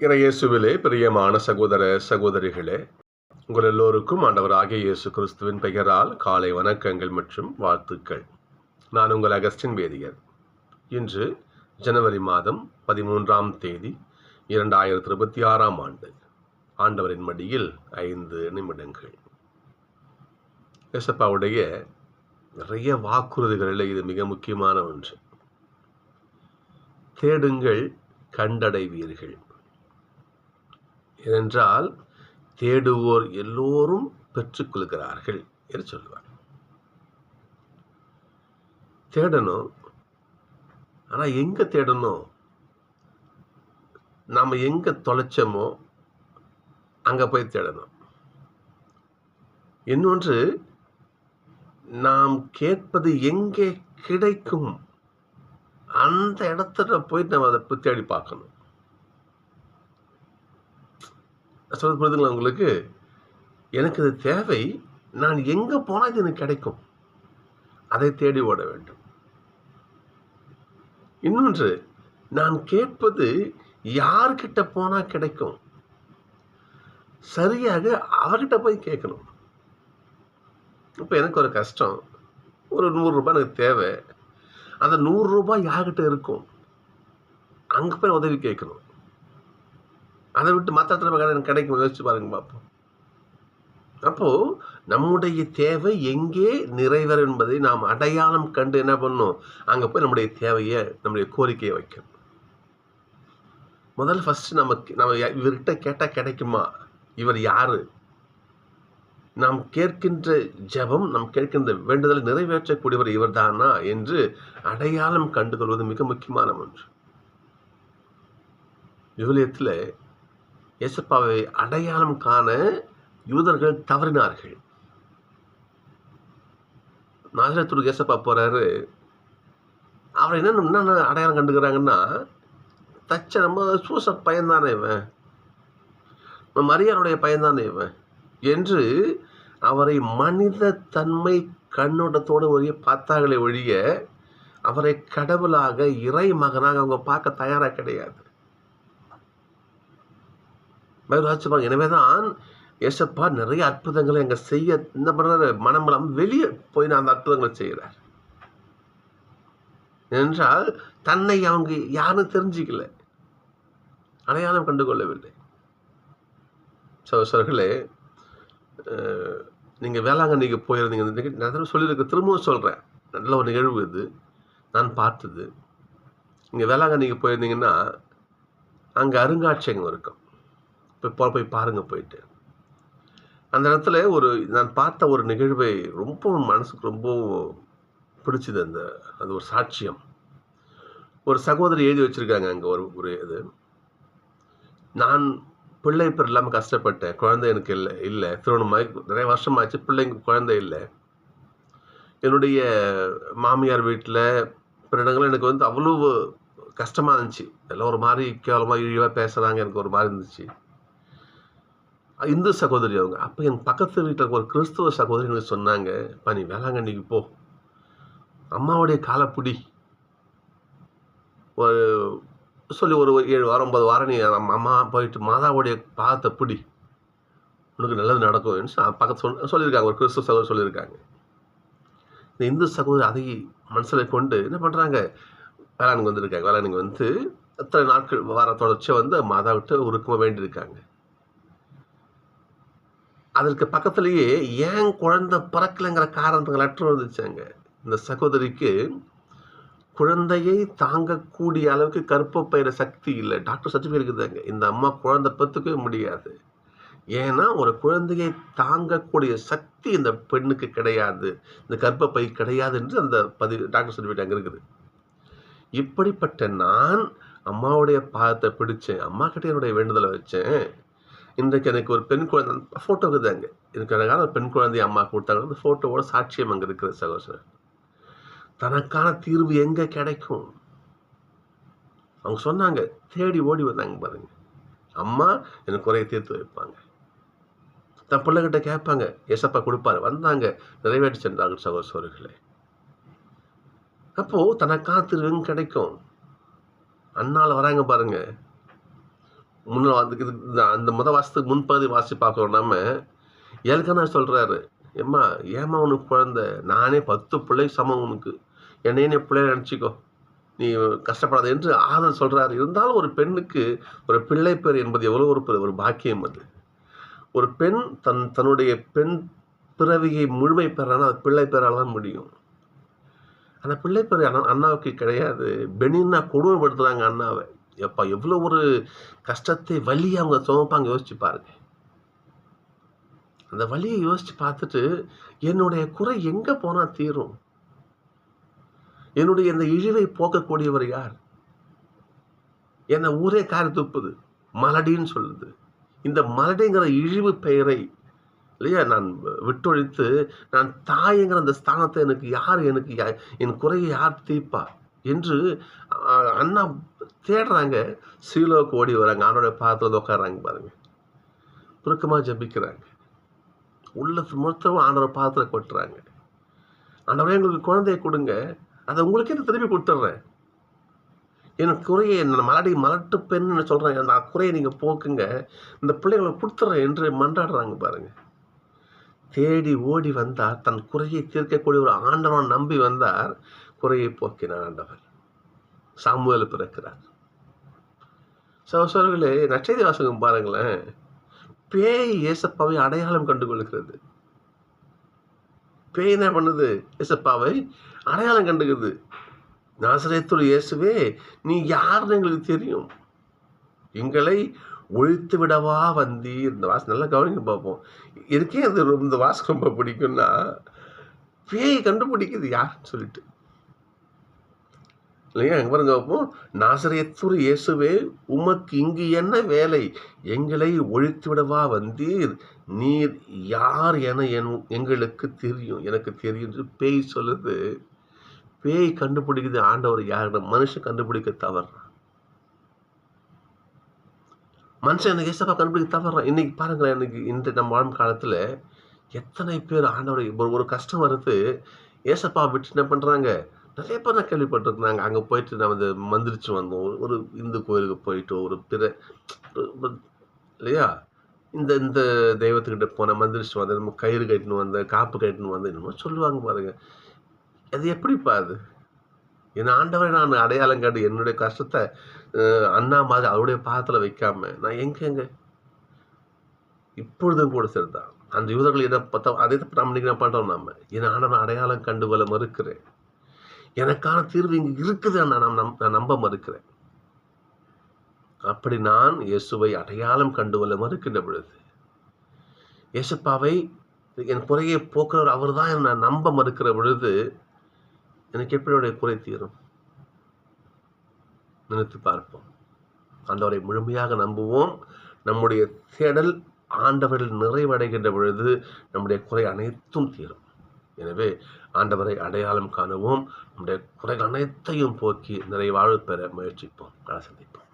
இறையேசுவிலே பிரியமான சகோதர சகோதரிகளே உங்கள் எல்லோருக்கும் ஆண்டவராகிய இயேசு கிறிஸ்துவின் பெயரால் காலை வணக்கங்கள் மற்றும் வாழ்த்துக்கள். நான் உங்கள் அகஸ்டின் வேதியர். இன்று ஜனவரி மாதம் பதிமூன்றாம் தேதி இரண்டாயிரத்தி இருபத்தி ஆறாம் ஆண்டு. ஆண்டவரின் மடியில் ஐந்து நிமிடங்கள். எசப்பாவுடைய நிறைய வாக்குறுதிகளில் இது மிக முக்கியமான ஒன்று. தேடுங்கள் கண்டடைவீர்கள். ஏனென்றால் தேடுவோர் எல்லோரும் பெற்றுக்கொள்கிறார்கள் என்று சொல்லுவார். தேடணும். ஆனால் எங்கே தேடணும்? நாம் எங்கே தொலைச்சோமோ அங்கே போய் தேடணும். இன்னொன்று நாம் கேட்பது எங்கே கிடைக்கும்? அந்த இடத்துல போய் நம்ம அதை தேடி பார்க்கணும். சொல்றது புரியுதுங்களா உங்களுக்கு? எனக்கு இது தேவை. நான் எங்கே போனால் இது எனக்கு கிடைக்கும். அதை தேடி ஓட வேண்டும். இன்னொன்று நான் கேட்பது யார்கிட்ட போனால் கிடைக்கும்? சரியாக அவர்கிட்ட போய் கேட்கணும். இப்போ எனக்கு ஒரு கஷ்டம். ஒரு நூறுரூபா எனக்கு தேவை. அந்த நூறுரூபா யார்கிட்ட இருக்கும்? அங்கே போய் உதவி கேட்கணும். அதை விட்டு மற்ற இடத்துல எனக்கு கிடைக்கும் யோசிச்சு பாருங்க பார்ப்போம் அப்போது நம்முடைய தேவை எங்கே நிறைவேறும் என்பதை நாம் அடையாளம் கண்டு என்ன பண்ணணும்? அங்கே போய் நம்முடைய தேவையை நம்முடைய கோரிக்கையை வைக்கணும். முதல்ல ஃபஸ்ட்டு நமக்கு நம்ம இவர்கிட்ட கேட்டால் கிடைக்குமா? இவர் யார்? நாம் கேட்கின்ற ஜெபம் நாம் கேட்கின்ற வேண்டுதலை நிறைவேற்றக்கூடியவர் இவர்தானா என்று அடையாளம் கண்டுகொள்வது மிக முக்கியமான ஒன்று. விவிலியத்தில் இயேசுப்பாவை அடையாளம் காண யூதர்கள் தவறினார்கள். நாகரத்துக்கு இயேசப்பா போகிறாரு அவர் என்ன என்னென்ன அடையாளம் கண்டுக்கிறாங்கன்னா தச்ச நம்ம சூச பையன்தானே இவன். மரியாதையுடைய பையன்தானே இவன் என்று அவரை மனித தன்மை கண்ணோட்டத்தோடு ஒரே பார்த்தார்களே ஒழிய அவரை கடவுளாக இறை மகனாக அவங்க பார்க்க தயாராக கிடையாது. பைபிள் எனவே தான் ஏசப்பா நிறைய அற்புதங்களை அங்கே செய்ய என்ன மாதிரி மனமலம் வெளியே போய் நான் அந்த அற்புதங்களை செய்கிறார் என்றால் தன்னை அவங்க யாரும் தெரிஞ்சிக்கல. அடையாளம் கண்டுகொள்ளவில்லை. சகோசர்களே நீங்கள் வேளாங்கண்ணிக்கு போயிருந்தீங்க நான் சொல்லியிருக்க திரும்பவும் சொல்கிறேன் நல்ல ஒரு நிகழ்வு இது. நான் பார்த்தது. நீங்கள் வேளாங்கண்ணிக்கு போயிருந்தீங்கன்னா அங்கே அருங்காட்சியகம் இருக்கும். இப்போ போய் பாருங்கள் போயிட்டு. அந்த இடத்துல ஒரு நான் பார்த்த ஒரு நிகழ்வை ரொம்ப மனசுக்கு ரொம்ப பிடிச்சிது அந்த அது ஒரு சாட்சியம். ஒரு சகோதரி எழுதி வச்சுருக்காங்க அங்கே ஒரு ஒரு இது. நான் பிள்ளை இப்போ இல்லாமல் கஷ்டப்பட்டேன். குழந்தை எனக்கு இல்லை இல்லை. திருமணமாகி நிறைய வருஷமாச்சு பிள்ளைங்க குழந்தை இல்லை. என்னுடைய மாமியார் வீட்டில் பிற இடங்கள் எனக்கு வந்து அவ்வளோ கஷ்டமாக இருந்துச்சு. எல்லாம் ஒரு மாதிரி கேவலமாக இழிவாக பேசுகிறாங்க எனக்கு ஒரு மாதிரி இருந்துச்சு. இந்து சகோதரி அவங்க. அப்போ என் பக்கத்து வீட்டில் ஒரு கிறிஸ்துவ சகோதரி எனக்கு சொன்னாங்க இப்போ நீ வேளாங்கண்ணிக்கு போ. அம்மாவுடைய காலப்பிடி. ஒரு சொல்லி ஒரு ஏழு வாரம் ஒன்பது வாரம் நீ அம்மா போயிட்டு மாதாவுடைய பாதத்தை பிடி. உனக்கு நல்லது நடக்கும் பக்கத்து சொல் சொல்லியிருக்காங்க. ஒரு கிறிஸ்துவ சகோதரி சொல்லியிருக்காங்க. இந்த இந்து சகோதரி அதை மனசில் கொண்டு என்ன பண்ணுறாங்க வேளாண்மைக்கு வந்திருக்காங்க. வேளாண்மைக்கு வந்து எத்தனை நாட்கள் வார தொடர்ச்சியாக வந்து மாதா விட்டு உருக்கமாக வேண்டியிருக்காங்க. அதற்கு பக்கத்துலேயே ஏன் குழந்தை பிறக்கலைங்கிற காரணத்துக்கு லெட்டர் வந்துச்சாங்க இந்த சகோதரிக்கு குழந்தையை தாங்கக்கூடிய அளவுக்கு கருப்பப்பயிர சக்தி இல்லை. டாக்டர் சர்டிஃபிகேட் இருக்குதாங்க. இந்த அம்மா குழந்தை பத்துக்கவே முடியாது. ஏன்னா ஒரு குழந்தையை தாங்கக்கூடிய சக்தி இந்த பெண்ணுக்கு கிடையாது. இந்த கர்ப்பப்பை கிடையாது என்று அந்த பதிவு டாக்டர் சர்டிஃபிகேட் அங்கே இருக்குது. இப்படிப்பட்ட நான் அம்மாவுடைய பாதத்தை பிடிச்சேன். அம்மா கிட்டே என்னுடைய வேண்டுதலை வச்சேன். இன்றைக்கு எனக்கு ஒரு பெண் குழந்தை ஃபோட்டோ இருக்குதாங்க எனக்கு அழகான ஒரு பெண் குழந்தை அம்மா கொடுத்தாங்க. அந்த ஃபோட்டோவோட சாட்சியம் அங்கே இருக்கிற சகோதரர். தனக்கான தீர்வு எங்கே கிடைக்கும்? அவங்க சொன்னாங்க தேடி ஓடி வந்தாங்க பாருங்க. அம்மா எனக்கு குறைய தீர்த்து வைப்பாங்க. தன் பிள்ளைகிட்ட கேட்பாங்க எசப்பா கொடுப்பாரு. வந்தாங்க நிறைவேற்றி சென்றார்கள் சகோதரர்களே. அப்போது தனக்கான தீர்வு எங்கே கிடைக்கும்? அண்ணால் வராங்க பாருங்கள் முன்ன வந்து அந்த முத வாசத்துக்கு முன்பகுதி வாசி பார்க்குறோம் நம்ம. ஏற்கனவே சொல்கிறாரு ஏம்மா ஏம்மா உனக்கு குழந்த? நானே பத்து பிள்ளை சமம் உனக்கு. என்னையே நீ பிள்ளைய நினச்சிக்கோ. நீ கஷ்டப்படாத என்று ஆதல் சொல்கிறாரு இருந்தாலும் ஒரு பெண்ணுக்கு ஒரு பிள்ளை பேர் என்பது எவ்வளோ ஒரு ஒரு பாக்கியம் அது. ஒரு பெண் தன் தன்னுடைய பெண் பிறவியை முழுமை பெறானா அது பிள்ளை பேரால் தான் முடியும். அந்த பிள்ளை பேர் அண்ணா அண்ணாவுக்கு கிடையாது. பெனின்னா கொடுமைப்படுத்துகிறாங்க அண்ணாவை. எப்பா எவ்வளோ ஒரு கஷ்டத்தை வலி அவங்க சுமப்பாங்க யோசிச்சு பாருங்க. அந்த வழியை யோசிச்சு பார்த்துட்டு என்னுடைய குறை எங்கே போனால் தீரும்? என்னுடைய இந்த இழிவை போக்கக்கூடியவர் யார்? என்னை ஊரே காரி துப்புது மலடின்னு சொல்லுது. இந்த மலடிங்கிற இழிவு பெயரை இல்லையா நான் விட்டொழித்து நான் தாயங்கிற அந்த ஸ்தானத்தை எனக்கு யார் எனக்கு யா- என் குறையை யார் தீர்ப்பா? என்று அண்ணா தேடுறாங்க சீலோக்கு ஓடி வராங்க. ஆண்டோட வந்து உட்காடுறாங்க பாருங்க. புருக்கமாக ஜபிக்கிறாங்க. உள்ள மொத்தமும் ஆண்டோட பாத்திரம் கொட்டுறாங்க. ஆண்டவரே எங்களுக்கு குழந்தைய கொடுங்க. அதை உங்களுக்கே நான் திருப்பி கொடுத்துட்றேன். எனக்கு குறையை நான் மலடி மலட்டு பெண்ணு சொல்கிறேன் அந்த குறையை நீங்கள் போக்குங்க. இந்த பிள்ளைங்களை கொடுத்துட்றேன் என்று மன்றாடுறாங்க பாருங்க. தேடி ஓடி வந்தார். தன் குறையை தீர்க்கக்கூடிய ஒரு ஆண்டவன் நம்பி வந்தார். குறையை போக்கினார் ஆண்டவர். சாமுவேல் பிறக்கிறார். சகோசரர்களே நச்சதி வாசகம் பாருங்களேன். பேய் ஏசப்பாவை அடையாளம் கண்டு கொள்கிறது பேய் என்ன பண்ணுது? ஏசப்பாவை அடையாளம் கண்டுக்குது நாசரேத்துள் இயேசுவே நீ யாருன்னு எங்களுக்கு தெரியும். எங்களை ஒழித்து விடவா வந்தி இந்த வாசம் நல்லா கவனிக்க பார்ப்போம். இருக்கே அது ரொம்ப- இந்த வாசம் ரொம்ப பிடிக்கும்னா பேய் கண்டுபிடிக்குது யாருன்னு சொல்லிட்டு. இல்லையா? எங்கே பாருங்க பார்ப்போம் நாசரேத்துரு இயேசுவே உமக்கு இங்கு என்ன வேலை? எங்களை ஒழித்து விடவா வந்தீர்? நீர் யார் என என்- எங்களுக்கு தெரியும். எனக்கு தெரியும் பேய் சொல்லுது. பேய் கண்டுபிடிக்குது ஆண்டவர் யாருன்னு. மனுஷன் கண்டுபிடிக்க தவறான் மனுஷன் எனக்கு ஏசப்பா கண்டுபிடிக்க தவறான் இன்னைக்கு பாருங்களேன் இன்னைக்கு இந்த நம்ம வாழும் காலத்தில் எத்தனை பேர் ஆண்டவரை ஒரு ஒரு கஷ்டம் வருது. ஏசப்பா விட்டு என்ன பண்ணுறாங்க நிறைய பேர் நான் கேள்விப்பட்டிருந்தாங்க. அங்கே போயிட்டு நான் வந்து மந்திரிச்சு வந்தோம். ஒரு- இந்து கோயிலுக்கு போயிட்டு ஒரு பிற இல்லையா? இந்த இந்த தெய்வத்துக்கிட்ட போன மந்திரிச்சு வந்தேன். நம்ம கயிறு கட்டின்னு வந்தேன். காப்பு கட்டின்னு வந்தேன். என்னமோ சொல்லுவாங்க பாருங்க. அது எப்படிப்பா அது? என் ஆண்டவரை நான் அடையாளம் காட்டு என்னுடைய கஷ்டத்தை அண்ணா மாதிரி அவருடைய பாதத்தில் வைக்காம நான் எங்கெங்க இப்பொழுதும் கூட சரிதான். அந்த யூதர்கள் இதை பார்த்தா அதே நம்ம இன்னைக்கு பண்ணுறோம் நாம. என் ஆண்டவன் அடையாளம் கண்டு கொள்ள மறுக்கிறேன். எனக்கான தீர்வு இங்கே இருக்குது நான் நம்- நம்- நான் நம்ப மறுக்கிறேன். அப்படி நான் இயேசுவை அடையாளம் கண்டு கொள்ள மறுக்கின்ற பொழுது இயேசுப்பாவை என் குறையை போக்குறவர் அவர் தான் நான் நம்ப மறுக்கிற பொழுது எனக்கு எப்படி குறை தீரும்? நினைத்து பார்ப்போம். ஆண்டவரை முழுமையாக நம்புவோம். நம்முடைய தேடல் ஆண்டவரில் நிறைவடைகின்ற பொழுது நம்முடைய குறை அனைத்தும் தீரும். எனவே ஆண்டவரை அடையாளம் காணுவோம். நம்முடைய குறைகள் அனைத்தையும் போக்கி நிறைவாழ்வு பெற முயற்சிப்போம். சந்திப்போம்.